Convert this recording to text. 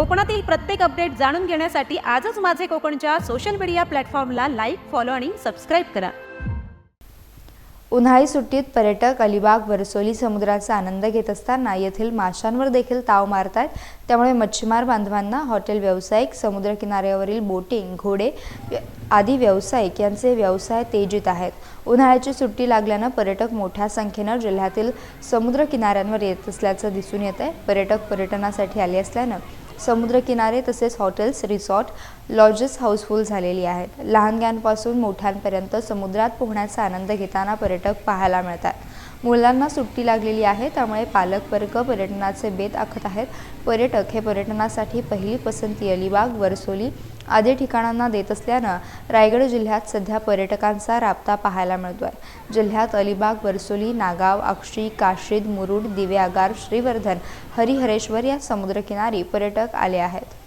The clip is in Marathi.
कोकणातील प्रत्येक अपडेट जाणून घेण्यासाठी आजच माझे कोकणच्या सोशल मीडिया प्लॅटफॉर्मला लाईक फॉलो आणि सबस्क्राईब करा. उन्हाळी सुट्टीत पर्यटक अलिबाग वरसोली समुद्राचा आनंद घेत असताना येथील माशांवर देखील ताव मारतात. त्यामुळे मच्छीमार बांधवांना हॉटेल व्यावसायिक समुद्रकिनाऱ्यावरील बोटिंग घोडे आदी व्यावसायिक यांचे व्यवसाय तेजीत आहेत. उन्हाळ्याची सुट्टी लागल्यानं पर्यटक मोठ्या संख्येनं जिल्ह्यातील समुद्रकिनाऱ्यांवर येत असल्याचं दिसून येत आहे पर्यटक पर्यटनासाठी आले असल्यानं समुद्रकिनारे तसेच हॉटेल्स रिसॉर्ट लॉजेस हाऊसफुल झालेली आहेत. लहानग्यांपासून मोठ्यांपर्यंत समुद्रात पोहण्याचा आनंद घेताना पर्यटक पाहायला मिळतात. मुलांना सुट्टी लागलेली आहे त्यामुळे पालक वर्ग पर्यटनाचे बेत आखत आहेत. पर्यटक हे पर्यटनासाठी पहिली पसंती अलिबाग वरसोली आदी ठिकाणांना देत असल्यानं रायगड जिल्ह्यात सध्या पर्यटकांचा राबता पाहायला मिळतो आहे जिल्ह्यात अलिबाग वरसोली नागाव आक्षी काशीद मुरुड दिव्यागार श्रीवर्धन हरिहरेश्वर या समुद्रकिनारी पर्यटक आले आहेत.